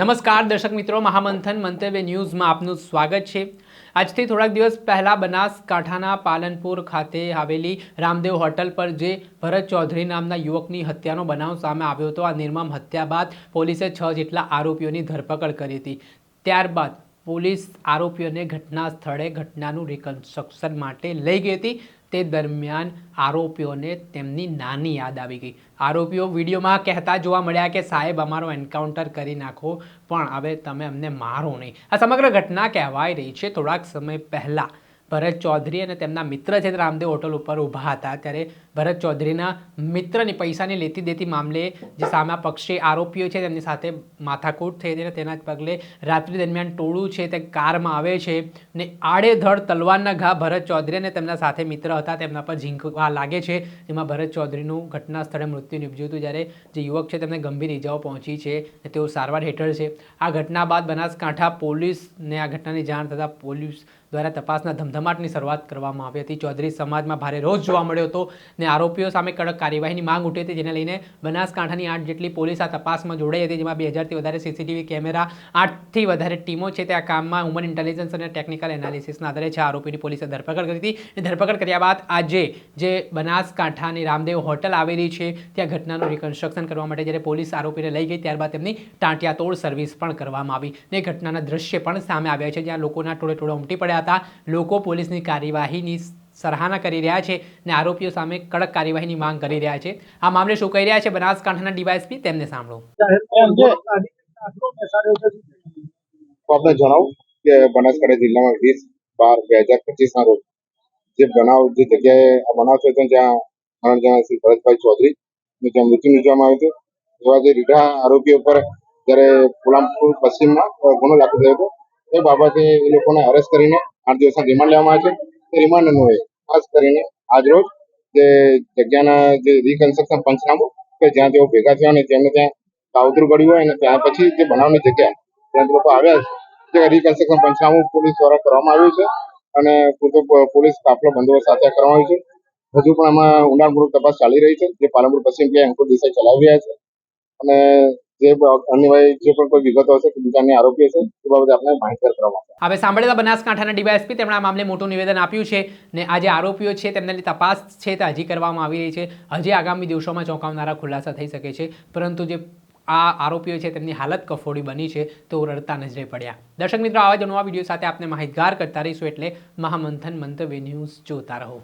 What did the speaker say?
નમસ્કાર દર્શક મિત્રો. મહામંથન મંતવ્ય ન્યૂઝમાં આપનું સ્વાગત છે. આજથી થોડાક દિવસ પહેલા બનાસકાંઠાના પાલનપુર ખાતે આવેલી રામદેવ હોટલ પર જે ભરત ચૌધરી નામના યુવકની હત્યાનો બનાવ સામે આવ્યો હતો આ નિર્મમ હત્યા બાદ પોલીસે છ જેટલા આરોપીઓની ધરપકડ કરી હતી. ત્યારબાદ પોલીસ આરોપીઓને ઘટના સ્થળે ઘટનાનું રિકન્સ્ટ્રક્શન માટે લઈ ગઈ હતી. તે દરમિયાન આરોપીઓને તેમની નાની યાદ આવી ગઈ. આરોપીઓ વિડીયોમાં કહેતા જોવા મળ્યા કે, સાહેબ, અમારો એન્કાઉન્ટર કરી નાખો, પણ હવે તમે અમને મારો નહીં. આ સમગ્ર ઘટના કહેવાઈ રહી છે. થોડાક સમય પહેલાં ભરત ચૌધરી અને તેમના મિત્ર છે રામદેવ હોટલ ઉપર ઊભા હતા. ત્યારે ભરત ચૌધરીના મિત્રની પૈસાની લેતી દેતી મામલે જે સામા પક્ષે આરોપીઓ છે તેમની સાથે માથાકૂટ થઈ હતી અને તેના પગલે રાત્રિ દરમિયાન ટોળું છે તે કારમાં આવે છે ને આડેધડ તલવારના ઘા ભરત ચૌધરી અને તેમના સાથે મિત્ર હતા. તેમના પર ઝીંકવા લાગે છે. જેમાં ભરત ચૌધરીનું ઘટના સ્થળે મૃત્યુ નીપજ્યું હતું જ્યારે જે યુવક છે તેમને ગંભીર ઇજાઓ પહોંચી છે અને તેઓ સારવાર હેઠળ છે. આ ઘટના બાદ બનાસકાંઠા પોલીસને આ ઘટનાની જાણ થતાં પોલીસ દ્વારા તપાસના ધમધમાટની શરૂઆત કરવામાં આવી હતી. ચૌધરી સમાજમાં ભારે રોષ જોવા મળ્યો હતો ને આરોપીઓ સામે કડક કાર્યવાહીની માંગ ઉઠી હતી, જેને લઈને બનાસકાંઠાની આઠ જેટલી પોલીસ આ તપાસમાં જોડાઈ હતી, જેમાં બે હજારથી વધારે સીસીટીવી કેમેરા, આઠથી વધારે ટીમો છે. તે આ કામમાં હ્યુમન ઇન્ટેલિજન્સ અને ટેકનિકલ એનાલિસિસના આધારે છે. આરોપીની પોલીસે ધરપકડ કરી હતી ધરપકડ કર્યા બાદ આજે જે બનાસકાંઠાની રામદેવ હોટલ આવેલી છે, ત્યાં ઘટનાનું રિકન્સ્ટ્રક્શન કરવા માટે જ્યારે પોલીસ આરોપીને લઈ ગઈ, ત્યારબાદ તેમની ટાંટિયા તોડ સર્વિસ પણ કરવામાં આવી. ને ઘટનાના દ્રશ્ય પણ સામે આવ્યા છે, જ્યાં લોકોના ટોળે ટોળે ઉમટી પડ્યા હતા. લોકો પોલીસની કાર્યવાહીની સરાહના કરી રહ્યા છે અને આરોપીઓ સામે કડક કાર્યવાહીની માંગ કરી રહ્યા છે. આ મામલે શું કહી રહ્યા છે બનાસકાંઠાના ડીવાયએસપી તેમને સાંભળો. આપને જણાવું કે બનાસકાંઠા જિલ્લામાં વીસ બાર બે હજાર પચીસના રોજ જે બનાવ જે જગ્યાએ આ બનાવ થયો હતો મરણ જણા શ્રી ભરતભાઈ ચૌધરી જ્યાં મૃત્યુ મૂકવામાં આવ્યું હતું. એવા જે રીઢા આરોપીઓ પર જ્યારે પુલામપુર પશ્ચિમમાં ગુનો દાખલ થયો હતો, એ બાબતે એ લોકોને અરેસ્ટ કરીને આઠ દિવસના રિમાન્ડ લેવામાં આવે છે. રિમાન્ડ અન્વયે ખાસ કરીને આજરોજ જે જગ્યાના જે રિકન્સ્ટ્રક્શન પંચનામું કે જ્યાં તેઓ ભેગા થયા અને તેમને ત્યાં કાવતરું પડ્યું હોય અને ત્યાં પછી જે બનાવની જગ્યા ત્યાં લોકો આવ્યા છે તે રિકન્સ્ટ્રક્શન પંચનામું પોલીસ દ્વારા કરવામાં આવ્યું છે અને પૂરતો પોલીસ કાફલો બંદોબસ્ત સાથે કરવામાં આવ્યો છે. હજુ પણ આમાં ઊંડાણપૂર્વક તપાસ ચાલી રહી છે. જે પાલનપુર પશ્ચિમ પીઆઈ અંકુર દેસાઈ ચલાવી રહ્યા છે અને જે બ- જે પણ કોઈ વિગતો હશે કે બીજા અન્ય આરોપીઓ તે બાબતે આપણે માહિતગાર કરવામાં હવે સાંભળેલા બનાસકાંઠાના ડીવાયએસપી તેમણે આ મામલે મોટું નિવેદન આપ્યું છે ને આ આરોપીઓ છે તેમની તપાસ છે તે હજી કરવામાં આવી રહી છે. હજી આગામી દિવસોમાં ચોંકાવનારા ખુલાસા થઈ શકે છે. પરંતુ જે આ આરોપીઓ છે તેમની હાલત કફોડી બની છે તો રડતા નજરે પડ્યા. દર્શક મિત્રો, આવા જ નવા વીડિયો સાથે આપને માહિતગાર કરતા રહીશું એટલે મહામંથન મંતવ્ય ન્યૂઝ જોતા રહો.